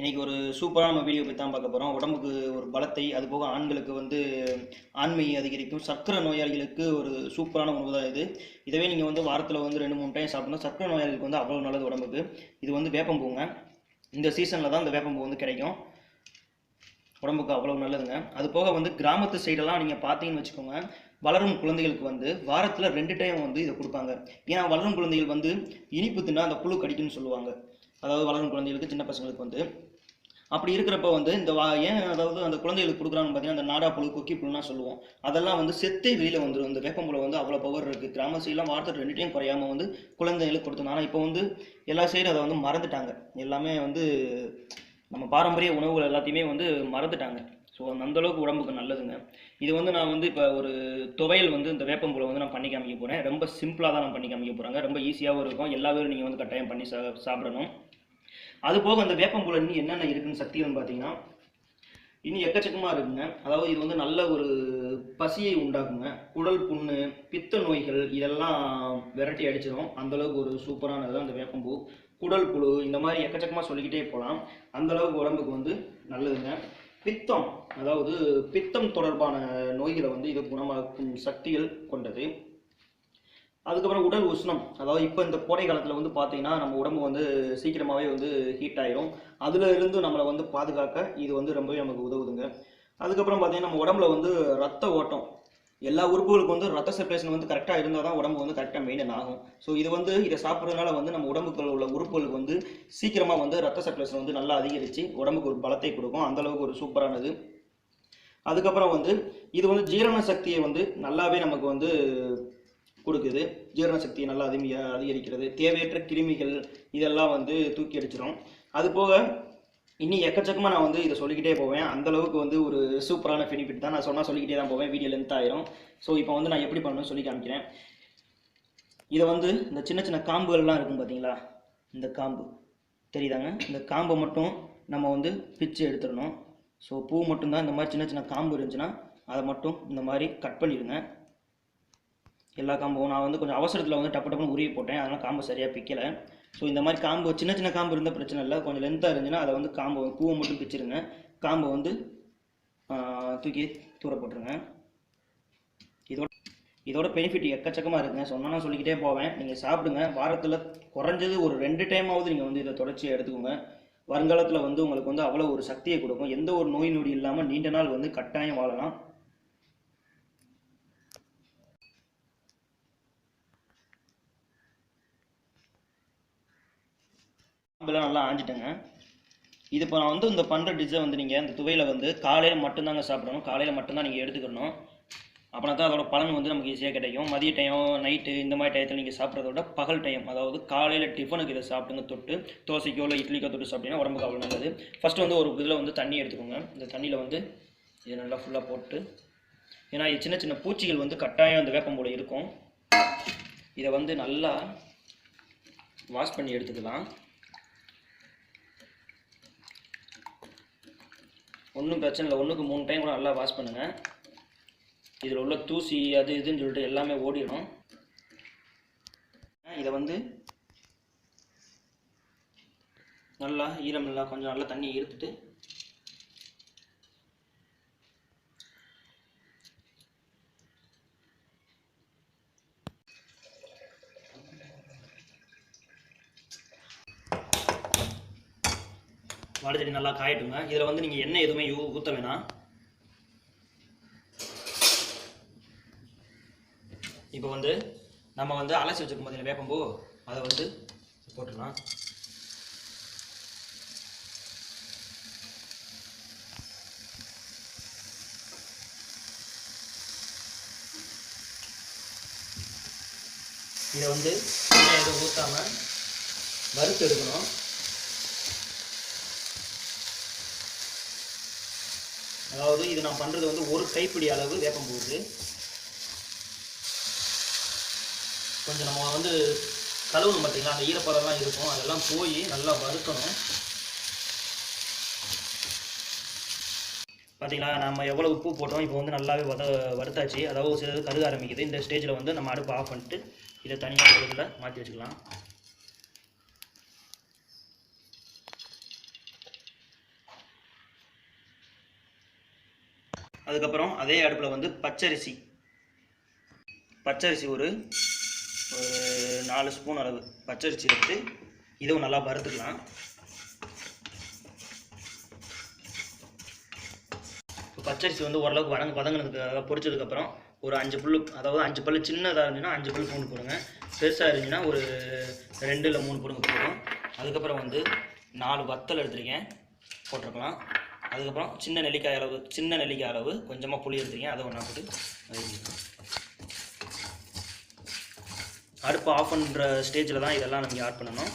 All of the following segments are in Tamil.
இன்றைக்கி ஒரு சூப்பரான நம்ம வீடியோ பற்றி தான் பார்க்க போகிறோம் உடம்புக்கு ஒரு பலத்தை அது போக ஆண்களுக்கு வந்து ஆண்மையை அதிகரிக்கும். சர்க்கரை நோயாளிகளுக்கு ஒரு சூப்பரான உணவு தான் இது. இதவே நீங்கள் வந்து வாரத்தில் வந்து ரெண்டு மூணு டைம் சாப்பிடணும். சர்க்கரை நோயாளிகளுக்கு வந்து அவ்வளோ நல்லது உடம்புக்கு. இது வந்து வேப்பம்பூங்க. இந்த சீசனில் தான் இந்த வேப்பம்பூ வந்து கிடைக்கும். உடம்புக்கு அவ்வளோ நல்லதுங்க. அது போக வந்து கிராமத்து சைடெல்லாம் நீங்கள் பார்த்தீங்கன்னு வச்சுக்கோங்க. வளரும் குழந்தைகளுக்கு வந்து வாரத்தில் ரெண்டு டைம் வந்து இதை கொடுப்பாங்க. ஏன்னா வளரும் குழந்தைகள் வந்து இனிப்பு தின்னா அந்த புழு கடிக்குன்னு சொல்லுவாங்க. அதாவது வளரும் குழந்தைகளுக்கு சின்ன பசங்களுக்கு வந்து. அப்படி இருக்கிறப்ப வந்து இந்த வா ஏன் அதாவது அந்த குழந்தைகளுக்கு கொடுக்குறாங்க பார்த்தீங்கன்னா அந்த நாடா புழு கொக்கி புழுனா சொல்லுவோம். அதெல்லாம் வந்து செத்தே வெளியில் வந்துடும் இந்த வேப்பம்புல வந்து அவ்வளோ பவர் இருக்குது கிராம சைடெலாம் வாரத்தில் ரெண்டு டைம் குறையாம வந்து குழந்தைகளுக்கு கொடுத்துருந்தாங்க ஆனால் இப்போ வந்து எல்லா சைடும் அதை வந்து மறந்துட்டாங்க. எல்லாமே வந்து நம்ம பாரம்பரிய உணவுகள் எல்லாத்தையுமே வந்து மறந்துட்டாங்க. ஸோ அந்த அளவுக்கு உடம்புக்கு நல்லதுங்க. இது வந்து நான் வந்து இப்போ ஒரு துவையல் வந்து இந்த வேப்பம்பூலை வந்து நான் பண்ணி காமிக்க போகிறேன் ரொம்ப சிம்பிளாக தான் நான் பண்ணி காமிக்க போகிறாங்க ரொம்ப ஈஸியாகவும் இருக்கும். எல்லா பேரும் நீங்கள் வந்து கட்டாயம் பண்ணி சா சாப்பிடணும். அது போக அந்த வேப்பம்பூல இன்னும் என்னென்ன இருக்குன்னு சக்தின்னு பார்த்தீங்கன்னா இன்னும் எக்கச்சக்கமாக இருக்குங்க. அதாவது இது வந்து நல்ல ஒரு பசியை உண்டாக்குங்க. குடல் புண்ணு பித்த நோய்கள் இதெல்லாம் விரட்டி அடிச்சிடும் அந்த அளவுக்கு ஒரு சூப்பரானது தான் அந்த வேப்பம்பூ. குடல் புழு இந்த மாதிரி எக்கச்சக்கமாக சொல்லிக்கிட்டே போகலாம். அந்தளவுக்கு உடம்புக்கு வந்து நல்லதுங்க. பித்தம் அதாவது பித்தம் தொடர்பான நோய்களை வந்து இது குணமாக்கும் சக்திகள் கொண்டது. அதுக்கப்புறம் உடல் உஷ்ணம். அதாவது இப்போ இந்த கோடை காலத்தில் வந்து பார்த்தீங்கன்னா நம்ம உடம்பு வந்து சீக்கிரமாகவே வந்து ஹீட் ஆயிரும். அதுல இருந்து நம்மளை வந்து பாதுகாக்க இது வந்து ரொம்பவே நமக்கு உதவுதுங்க. அதுக்கப்புறம் பார்த்தீங்கன்னா நம்ம உடம்புல வந்து ரத்த ஓட்டம். எல்லா உறுப்புகளுக்கும் வந்து ரத்த சர்க்குலேஷன் வந்து கரெக்டாக இருந்தால் தான் உடம்பு வந்து கரெக்டாக மெயின்டைன் ஆகும். ஸோ இது வந்து இதை சாப்பிட்றதுனால வந்து நம்ம உடம்புக்குள்ள உள்ள உறுப்புகளுக்கு வந்து சீக்கிரமாக வந்து ரத்த சர்க்குலேஷன் வந்து நல்லா அதிகரித்து உடம்புக்கு ஒரு பலத்தை கொடுக்கும். அந்தளவுக்கு ஒரு சூப்பரானது. அதுக்கப்புறம் வந்து இது வந்து ஜீரண சக்தியை வந்து நல்லாவே நமக்கு வந்து கொடுக்குது. ஜீரண சக்தியை நல்லா அதிக அதிகரிக்கிறது. தேவையற்ற கிருமிகள் இதெல்லாம் வந்து தூக்கி அடிச்சிடும் அதுபோக இன்னும் எக்கச்சக்கமாக நான் வந்து இதை சொல்லிக்கிட்டே போவேன். அந்தளவுக்கு வந்து ஒரு சூப்பரான பெனிஃபிட் தான். நான் சொன்னால் சொல்லிக்கிட்டே தான் போவேன். வீடியோ லென்த் ஆயிரும். ஸோ இப்போ வந்து நான் எப்படி பண்ணணும்னு சொல்லி காமிக்கிறேன். இதை வந்து இந்த சின்ன சின்ன காம்புகள்லாம் இருக்கும் பார்த்தீங்களா இந்த காம்பு. தெரியுதாங்க? இந்த காம்பை மட்டும் நம்ம வந்து பிச்சு எடுத்துடணும். ஸோ பூ மட்டும்தான் இந்த மாதிரி சின்ன சின்ன காம்பு இருந்துச்சுன்னா அதை மட்டும் இந்த மாதிரி கட் பண்ணிடுங்க. எல்லா காம்பும். நான் வந்து கொஞ்சம் அவசரத்தில் வந்து டப்பு டப்புன்னு உருவி போட்டேன். அதனால் காம்பு சரியாக பிக்கலை. ஸோ இந்த மாதிரி காம்பு சின்ன சின்ன காம்பு இருந்தால் பிரச்சனை இல்லை. கொஞ்சம் லென்த்தாக இருந்துச்சுன்னா அதை வந்து காம்பு பூவை மட்டும் பிச்சிருங்க. காம்பை வந்து தூக்கி தூர போட்டுருங்க. இதோட இதோட பெனிஃபிட் எக்கச்சக்கமாக இருக்குங்க. சொன்னால் சொல்லிக்கிட்டே போவேன். நீங்கள் சாப்பிடுங்க. வாரத்தில் குறைஞ்சது ஒரு ரெண்டு டைமாவது நீங்கள் வந்து இதை தொடர்ச்சி எடுத்துக்கோங்க. வருங்காலத்தில் வந்து உங்களுக்கு வந்து அவ்வளோ ஒரு சக்தியை கொடுக்கும். எந்த ஒரு நோய் நொடி இல்லாமல் நீண்ட நாள் வந்து கட்டாயம் வாழலாம். காம்பெல்லாம் நல்லா ஆஞ்சிட்டேங்க. இது இப்போ நான் வந்து இந்த பண்ணுற டிஷ்ஷை வந்து நீங்கள் இந்த துவையில் வந்து காலையில் மட்டும்தாங்க சாப்பிடணும். காலையில் மட்டும்தான் நீங்கள் எடுத்துக்கணும். அப்படின்னா தான் அதோட பலன் வந்து நமக்கு ஈஸியாக கிடைக்கும். மதிய டைம் நைட்டு இந்த மாதிரி டயத்தில் நீங்கள் சாப்பிட்றத விட பகல் டைம் அதாவது காலையில் டிஃபனுக்கு இதை சாப்பிடுங்க. தொட்டு தோசைக்கோ இல்லை இட்லிக்கோ தொட்டு சாப்பிட்டீங்கன்னா உடம்புக்கு அவ்வளோ நல்லது. ஃபஸ்ட்டு வந்து ஒரு இதில் வந்து தண்ணி எடுத்துக்கோங்க. இந்த தண்ணியில் வந்து இதை நல்லா ஃபுல்லாக போட்டு ஏன்னா இது சின்ன சின்ன பூச்சிகள் வந்து கட்டாயம் அந்த வேப்பம்பூல இருக்கும். இதை வந்து நல்லா வாஷ் பண்ணி எடுத்துக்கலாம். ஒன்றும் பிரச்சனை இல்லை. ஒன்றுக்கு மூணு டைம் கூட நல்லா வாஷ் பண்ணுங்கள் இதில் உள்ள தூசி அது இதுன்னு சொல்லிட்டு எல்லாமே ஓடிடும் இதை வந்து நல்லா ஈரம் நல்லா கொஞ்சம் நல்லா தண்ணியை இருத்துட்டு வடச்சட்டி நல்லா காயட்டுங்க. இதில் வந்து நீங்கள் எண்ணெய் எதுவுமே யூ ஊற்ற வேணாம். இப்போ வந்து நம்ம வந்து அலசி வச்சிருக்கோம் போது வேப்பம்பூ? அதை வந்து போட்டுடலாம். இதை வந்து எண்ணெய் எதுவும் ஊற்றாமல் வறுத்து எடுக்கணும். அதாவது இது நான் பண்ணுறது வந்து ஒரு கைப்பிடி அளவு வேப்பம் போகுது கொஞ்சம் நம்ம வந்து கழுவணும் பார்த்தீங்களா அந்த ஈரப்பதம்லாம் இருக்கும். அதெல்லாம் போய் நல்லா வறுக்கணும். பார்த்தீங்களா நம்ம எவ்வளோ உப்பு போட்டோம் இப்போ வந்து நல்லாவே வத வறுத்தாச்சு. அதாவது ஒரு சிலது கருக ஆரம்பிக்குது. இந்த ஸ்டேஜில் வந்து நம்ம அடுப்பு ஆஃப் பண்ணிட்டு இதை தனியாக இதில் மாற்றி வச்சுக்கலாம். அதுக்கப்புறம் அதே அடுப்பில் வந்து பச்சரிசி. பச்சரிசி ஒரு ஒரு நாலு ஸ்பூன் அளவு பச்சரிசி எடுத்து இதுவும் நல்லா வறுத்துக்கலாம். பச்சரிசி வந்து ஓரளவுக்கு வதங்க வதங்கினதுக்கு பொரிச்சதுக்கப்புறம் ஒரு அஞ்சு புல் அதாவது அஞ்சு பல் சின்னதாக இருந்துச்சுன்னா அஞ்சு புல் பூண்டு போடுங்க. பெருசாக இருந்துச்சுன்னா ஒரு ரெண்டு இல்லை மூணு போடுங்க போதும். அதுக்கப்புறம் வந்து நாலு வத்தல் எடுத்துருக்கேன். போட்டிருக்கலாம். அதுக்கப்புறம் சின்ன நெல்லிக்காய் அளவு சின்ன நெல்லிக்காய் அளவு கொஞ்சமாக புளி எடுத்துருங்க. அதை ஒன்றா போட்டு அடுப்பு ஆஃப் பண்ணுற ஸ்டேஜில் தான் இதெல்லாம் நீங்கள் ஆட் பண்ணணும்.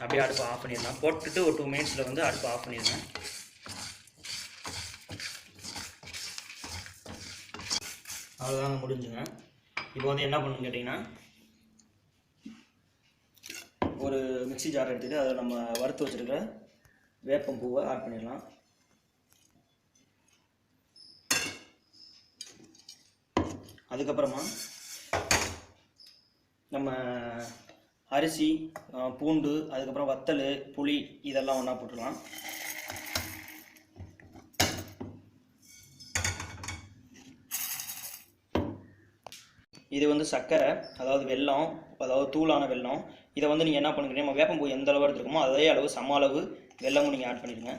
அப்படியே அடுப்பை ஆஃப் பண்ணிடலாம். போட்டுட்டு ஒரு டூ மினிட்ஸில் வந்து அடுப்பை ஆஃப் பண்ணிடுங்க. அவ்வளோதாங்க முடிஞ்சுங்க. இப்போ வந்து என்ன பண்ணணும்னு கேட்டிங்கன்னா ஒரு மிக்சி ஜார் எடுத்துகிட்டு அதை நம்ம வறுத்து வச்சுருக்கிற வேப்பம் பூவை ஆட் பண்ணிடலாம். அதுக்கப்புறமா நம்ம அரிசி பூண்டு அதுக்கப்புறம் வத்தல் புளி இதெல்லாம் ஒன்றா போட்டுடலாம். இது வந்து சர்க்கரை அதாவது வெல்லம் அதாவது தூளான வெல்லம். இதை வந்து நீங்கள் என்ன பண்ணுறீங்க நம்ம வேப்பம்பூ எந்த அளவு எடுத்துருக்கோமோ அதே அளவு சம அளவு வெல்லமும் நீங்கள் ஆட் பண்ணிடுங்க.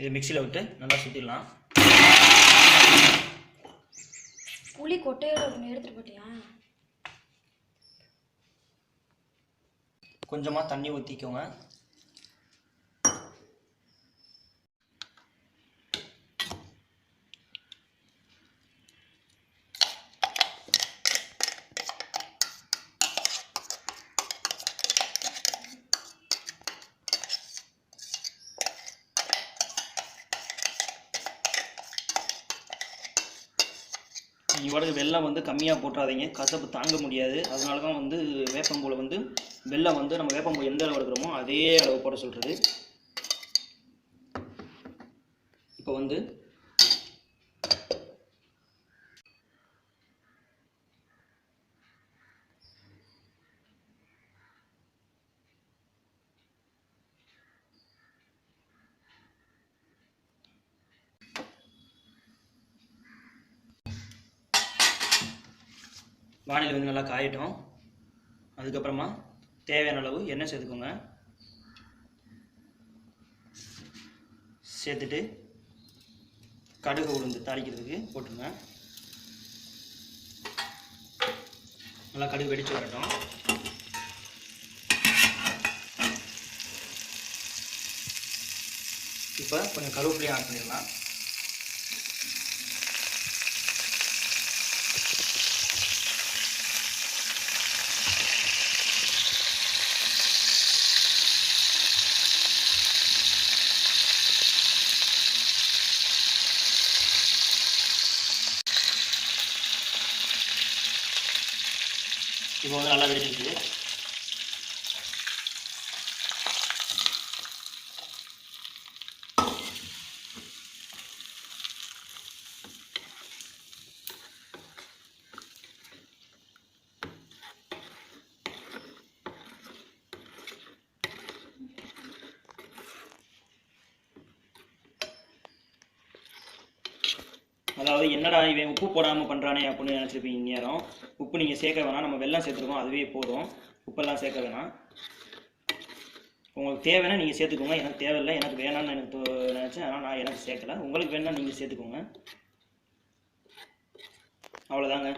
இது மிக்சியில் விட்டு நல்லா சுற்றிடலாம் புளி கொட்டையோட ஒன்று எடுத்துட்டு போட்டியா? கொஞ்சமாக தண்ணி ஊற்றிக்கோங்க நீங்கள் வாடகை வெள்ளம் வந்து கம்மியாக போட்டுறாதீங்க. கசப்பு தாங்க முடியாது. அதனால தான் வந்து வேப்பம்பூவில் வந்து வெள்ளம் வந்து நம்ம வேப்பம்பூ எந்த அளவு எடுக்கிறோமோ அதே அளவு போட சொல்கிறது இப்போ வந்து வானிலை வந்து நல்லா காயட்டும். அதுக்கப்புறமா தேவையான அளவு எண்ணெய் சேர்த்துக்கோங்க. சேர்த்துட்டு கடுகு உளுந்து தாளிக்கிறதுக்கு போட்டுருங்க. நல்லா கடுகு வெடிச்சு வரட்டும். இப்போ கொஞ்சம் கருவேப்பிலையும் ஆட் பண்ணிடலாம். இப்போ வந்து நல்லா வெடிச்சிருச்சு அதாவது என்னடா இவன் உப்பு போடாமல் பண்ணுறானே அப்படின்னு நினச்சிருப்பீங்க நேரம் உப்பு நீங்கள் சேர்க்க வேணாம் நம்ம வெள்ளம் சேர்த்துருக்கோம் அதுவே போதும். உப்பெல்லாம் சேர்க்க வேணாம். உங்களுக்கு தேவைன்னா நீங்கள் சேர்த்துக்கோங்க. எனக்கு தேவையில்லை எனக்கு வேணாம்னு எனக்கு நினச்சேன். ஆனால் நான் எனக்கு சேர்க்கல. உங்களுக்கு வேணா நீங்கள் சேர்த்துக்கோங்க. அவ்வளோதாங்க